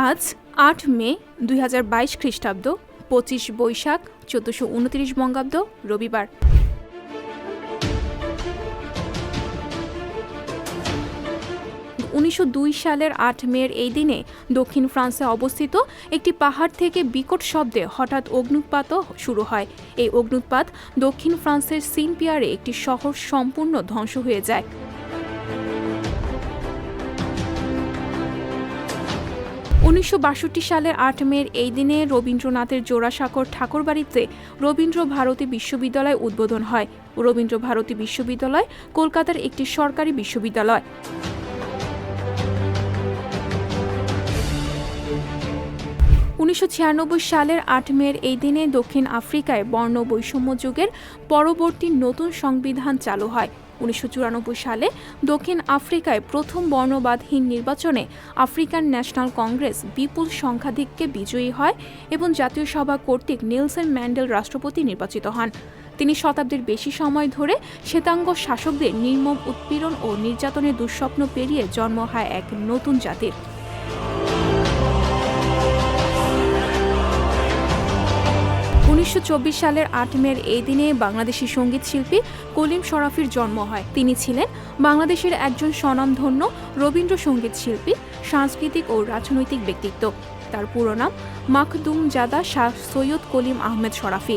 আজ আট মে দুই হাজার বাইশ খ্রিস্টাব্দ, পঁচিশ বৈশাখ, চোদ্দশো উনত্রিশ বঙ্গাব্দ, রবিবার। উনিশশো দুই সালের আট মের এই দিনে দক্ষিণ ফ্রান্সে অবস্থিত একটি পাহাড় থেকে বিকট শব্দে হঠাৎ অগ্নুৎপাতও শুরু হয়। এই অগ্নুৎপাত দক্ষিণ ফ্রান্সের সিনপিয়ারে একটি শহর সম্পূর্ণ ধ্বংস হয়ে যায়। উনিশশো বাষট্টি সালের আট মের এই দিনে রবীন্দ্রনাথের জোড়াসাঁকর ঠাকুরবাড়িতে রবীন্দ্র ভারতী বিশ্ববিদ্যালয় উদ্বোধন হয়। রবীন্দ্র ভারতী বিশ্ববিদ্যালয় কলকাতার একটি সরকারি বিশ্ববিদ্যালয়। উনিশশো ছিয়ানব্বই সালের আট মের এই দিনে দক্ষিণ আফ্রিকায় বর্ণ বৈষম্য যুগের পরবর্তী নতুন সংবিধান চালু হয়। উনিশশো চুরানব্বই সালে দক্ষিণ আফ্রিকায় প্রথম বর্ণবাদহীন নির্বাচনে আফ্রিকান ন্যাশনাল কংগ্রেস বিপুল সংখ্যাধিক্যে বিজয়ী হয় এবং জাতীয় সভা কর্তৃক নেলসন ম্যান্ডেল রাষ্ট্রপতি নির্বাচিত হন। তিনি শতাব্দীর বেশি সময় ধরে শ্বেতাঙ্গ শাসকদের নির্মম উৎপীড়ন ও নির্যাতনের দুঃস্বপ্ন পেরিয়ে জন্ম হয় এক নতুন জাতির। উনিশশো সালের আট মের এই দিনে বাংলাদেশি সংগীত শিল্পী কলিম শরাফির জন্ম হয়। তিনি ছিলেন বাংলাদেশের একজন স্বনামধন্য রবীন্দ্রসঙ্গীত শিল্পী, সাংস্কৃতিক ও রাজনৈতিক ব্যক্তিত্ব। তার পুরো নাম মাখদুম জাদা শাহ সৈয়দ কলিম আহমেদ শরাফি।